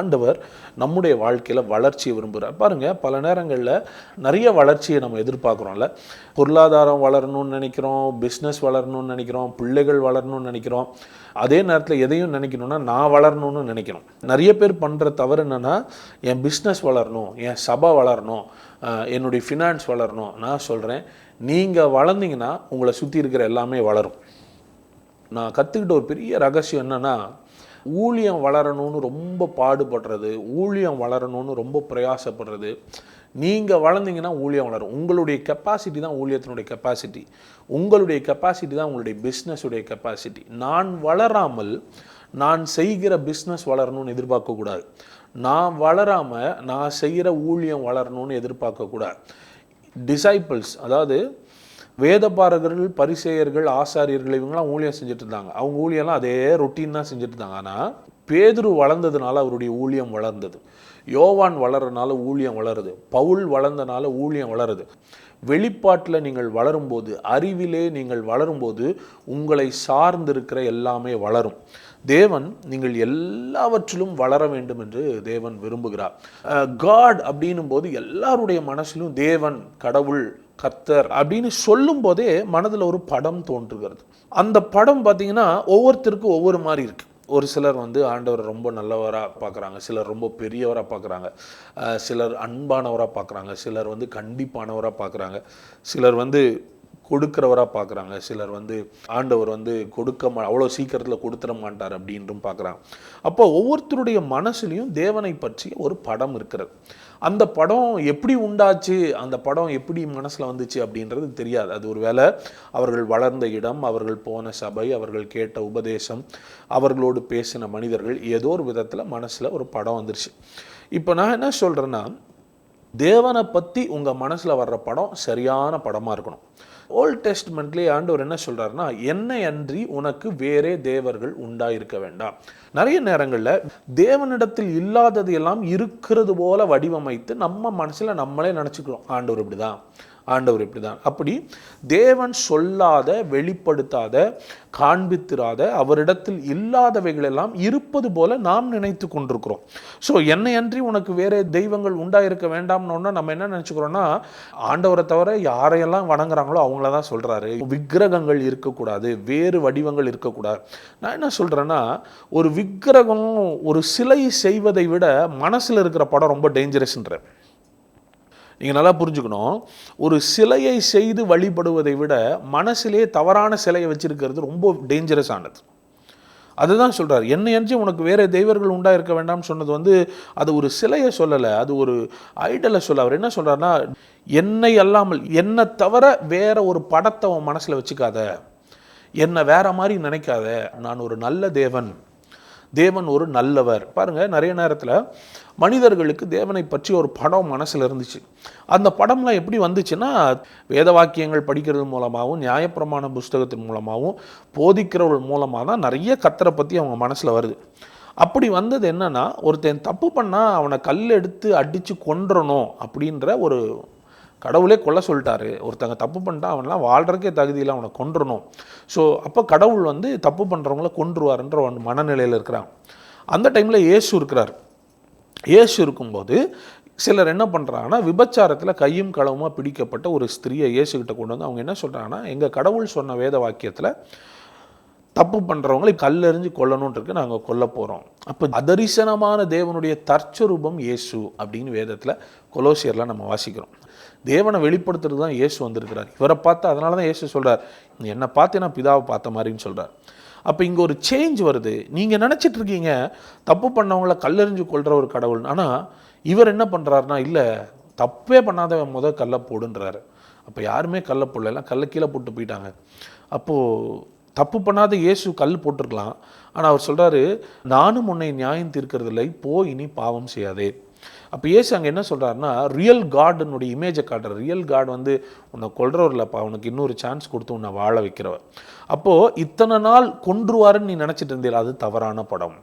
ஆண்டவர் நம்முடைய வாழ்க்கையில் வளர்ச்சியை விரும்புகிறார் பாருங்கள் பல நேரங்களில் நிறைய வளர்ச்சியை நம்ம எதிர்பார்க்குறோம்ல. பொருளாதாரம் வளரணும்னு நினைக்கிறோம் பிஸ்னஸ் வளரணும்னு நினைக்கிறோம் பிள்ளைகள் வளரணும்னு நினைக்கிறோம். அதே நேரத்தில் எதையும் நினைக்கணும்னா நான் வளரணும்னு நினைக்கணும். நிறைய பேர் பண்ணுற தவறு என்னென்னா என் பிஸ்னஸ் வளரணும் என் சபை வளரணும் என்னுடைய ஃபினான்ஸ் வளரணும். நான் சொல்கிறேன் நீங்கள் வளர்ந்தீங்கன்னா உங்களை சுற்றி இருக்கிற எல்லாமே வளரும். நான் கற்றுக்கிட்ட ஒரு பெரிய ரகசியம் என்னன்னா ஊழியம் வளரணும்னு ரொம்ப பாடுபடுறது ஊழியம் வளரணும்னு ரொம்ப பிரயாசப்படுறது. நீங்கள் வளர்ந்தீங்கன்னா ஊழியம் வளரும். உங்களுடைய கெப்பாசிட்டி தான் ஊழியத்தினுடைய கெப்பாசிட்டி உங்களுடைய கெப்பாசிட்டி தான் உங்களுடைய பிஸ்னஸுடைய கெப்பாசிட்டி நான் வளராமல் நான் செய்கிற பிஸ்னஸ் வளரணும்னு எதிர்பார்க்கக்கூடாது நான் வளராமல் நான் செய்கிற ஊழியம் வளரணும்னு எதிர்பார்க்கக்கூடாது டிசைபிள்ஸ் அதாவது வேதபாரகர்கள் பரிசேயர்கள் ஆசாரியர்கள் இவங்கெல்லாம் ஊழியம் செஞ்சுட்டு இருந்தாங்க. அவங்க ஊழியெல்லாம் அதே ரொட்டீன் தான் செஞ்சுட்டு இருந்தாங்க. ஆனால் பேதுரு வளர்ந்ததுனால அவருடைய ஊழியம் வளர்ந்தது. யோவான் வளர்றதுனால ஊழியம் வளருது. பவுல் வளர்ந்தனால ஊழியம் வளருது. வெளிப்பாட்டில் நீங்கள் வளரும்போது அறிவிலே நீங்கள் வளரும்போது உங்களை சார்ந்திருக்கிற எல்லாமே வளரும். தேவன் நீங்கள் எல்லாவற்றிலும் வளர வேண்டும் என்று தேவன் விரும்புகிறார். காட் அப்படின்னும் போது எல்லாருடைய மனசிலும் தேவன் கடவுள் கர்த்தர் அப்படின்னு சொல்லும் போதே மனதில் ஒரு படம் தோன்றுகிறது. அந்த படம் பார்த்தீங்கன்னா ஒவ்வொருத்தருக்கும் ஒவ்வொரு மாதிரி இருக்குது ஒரு சிலர் வந்து ஆண்டவர் ரொம்ப நல்லவராக பார்க்குறாங்க சிலர் ரொம்ப பெரியவராக பார்க்குறாங்க சிலர் அன்பானவராக பார்க்குறாங்க சிலர் வந்து கண்டிப்பானவராக பார்க்குறாங்க சிலர் வந்து கொடுக்கிறவராக பார்க்குறாங்க. சிலர் வந்து ஆண்டவர் வந்து கொடுக்க மா அவ்வளோ சீக்கிரத்தில் கொடுத்துட மாட்டார் அப்படின்றும் பார்க்குறாங்க அப்போ ஒவ்வொருத்தருடைய மனசுலையும் தேவனை பற்றி ஒரு படம் இருக்கிறது. அந்த படம் எப்படி உண்டாச்சு? அந்த படம் எப்படி மனசில் வந்துச்சு அப்படின்றது தெரியாது. அது ஒரு வேலை அவர்கள் வளர்ந்த இடம் அவர்கள் போன சபை அவர்கள் கேட்ட உபதேசம் அவர்களோடு பேசின மனிதர்கள் ஏதோ ஒரு விதத்தில் மனசில் ஒரு படம் வந்துருச்சு. இப்போ நான் என்ன சொல்கிறேன்னா தேவனை பற்றி உங்கள் மனசில் வர்ற படம் சரியான படமாக இருக்கணும். ஓல்ட் டெஸ்ட்மெண்ட்லேயே ஆண்டவர் என்ன சொல்கிறாருன்னா என்னை அன்றி உனக்கு வேறே தேவர்கள் உண்டாயிருக்க வேண்டாம். நிறைய நேரங்களில் தேவனிடத்தில் இல்லாதது எல்லாம் இருக்கிறது போல வடிவமைத்து நம்ம மனசில் நம்மளே நினச்சிக்கிறோம். ஆண்டவர் இப்படி தான் ஆண்டவர் இப்படி தான் அப்படி தேவன் சொல்லாத வெளிப்படுத்தாத காண்பித்திராத அவரிடத்தில் இல்லாதவைகளெல்லாம் இருப்பது போல நாம் நினைத்து கொண்டிருக்கிறோம். ஸோ என்னை அன்றி உனக்கு வேறு தெய்வங்கள் உண்டாயிருக்க வேண்டாம்னு நம்ம என்ன நினச்சிக்கிறோன்னா ஆண்டவரை தவிர யாரையெல்லாம் வணங்குறாங்களோ அவங்கள தான் சொல்கிறாரு விக்கிரகங்கள் இருக்கக்கூடாது வேறு வடிவங்கள் இருக்கக்கூடாது. நான் என்ன சொல்கிறேன்னா ஒரு விக்கிரகம் ஒரு சிலை செய்வதை விட மனசில் இருக்கிற படம் ரொம்ப டேஞ்சரஸ்ன்றேன் நீங்கள் நல்லா புரிஞ்சுக்கணும். ஒரு சிலையை செய்து வழிபடுவதை விட மனசிலே தவறான சிலையை வச்சுருக்கிறது ரொம்ப டேஞ்சரஸானது அதுதான் சொல்கிறார் என்னை அன்றி உனக்கு வேறு தெய்வர்கள் உண்டாக இருக்க வேண்டாம்னு சொன்னது வந்து அது ஒரு சிலையை சொல்லலை அது ஒரு ஐடலை சொல்ல. அவர் என்ன சொல்றாருன்னா என்னை அல்லாமல் என்னை தவிர வேற ஒரு படத்தை உன் மனசில் வச்சுக்காத. என்னை வேற மாதிரி நினைக்காத. நான் ஒரு நல்ல தேவன். தேவன் ஒரு நல்லவர். பாருங்கள் நிறைய நேரத்தில் மனிதர்களுக்கு தேவனை பற்றி ஒரு படம் மனசில் இருந்துச்சு. அந்த படம்லாம் எப்படி வந்துச்சுன்னா வேத வாக்கியங்கள் படிக்கிறது மூலமாகவும் நியாயப்பிரமாண புஸ்தகத்தின் மூலமாகவும் போதிக்கிறவர்கள் மூலமாக தான் நிறைய கத்தரை பற்றி அவங்க மனசில் வருது. அப்படி வந்தது என்னென்னா ஒருத்தன் தப்பு பண்ணால் அவனை கல் எடுத்து அடித்து கொன்றணும் அப்படின்ற ஒரு கடவுளே கொல்ல சொல்லிட்டாரு. ஒருத்தங்க தப்பு பண்ணிட்டா அவன்லாம் வாழ்கிறக்கே தகுதியில் அவனை கொன்றணும். ஸோ அப்போ கடவுள் வந்து தப்பு பண்ணுறவங்கள கொன்றுவாருன்ற ஒரு மனநிலையில் இருக்கிறான். அந்த டைமில் இயேசு இருக்கிறார். இயேசு இருக்கும்போது சிலர் என்ன பண்ணுறாங்கன்னா விபச்சாரத்தில் கையும் களவுமாக பிடிக்கப்பட்ட ஒரு ஸ்திரியை இயேசுகிட்ட கொண்டு வந்து அவங்க என்ன சொல்கிறாங்கன்னா எங்கள் கடவுள் சொன்ன வேத வாக்கியத்தில் தப்பு பண்ணுறவங்களை கல்லெறிஞ்சு கொல்லணுன்றிருக்கு நாங்கள் கொல்ல போகிறோம் அப்போ அதரிசனமான தேவனுடைய தற்சரூபம் இயேசு அப்படின்னு வேதத்தில் கொலோசியரில் நம்ம வாசிக்கிறோம். தேவனை வெளிப்படுத்துறது தான் இயேசு வந்திருக்கிறார். இவரை பார்த்து அதனால தான் இயேசு சொல்கிறார் என்னை பார்த்து நான் பிதாவை பார்த்த மாதிரின்னு சொல்கிறார் அப்போ இங்கே ஒரு சேஞ்ச் வருது. நீங்கள் நினச்சிட்டு இருக்கீங்க தப்பு பண்ணவங்கள கல்லெறிஞ்சு கொள்கிற ஒரு கடவுள் ஆனால் இவர் என்ன பண்ணுறாருனா இல்லை தப்பே பண்ணாதவன் முத கல்லை போடுன்றாரு. அப்போ யாருமே கல்லை போடலாம் கல்லை கீழே போட்டு போயிட்டாங்க. அப்போது தப்பு பண்ணாத இயேசு கல் போட்டிருக்கலாம். ஆனால் அவர் சொல்கிறாரு நானும் உன்னை நியாயம் தீர்க்கறதில்லை. போ இனி பாவம் செய்யாதே. அப்போ இயேசு அங்கே என்ன சொல்கிறாருன்னா ரியல் காடுனுடைய இமேஜை காட்டுற ரியல் காட் வந்து உன்னை கொல்றவர் இல்லைப்பா உனக்கு இன்னொரு சான்ஸ் கொடுத்து உன்னை வாழ வைக்கிறவர். அப்போது இத்தனை நாள் கொன்றுவாருன்னு நீ நினச்சிட்டு இருந்தீல? அது தவறான படம்.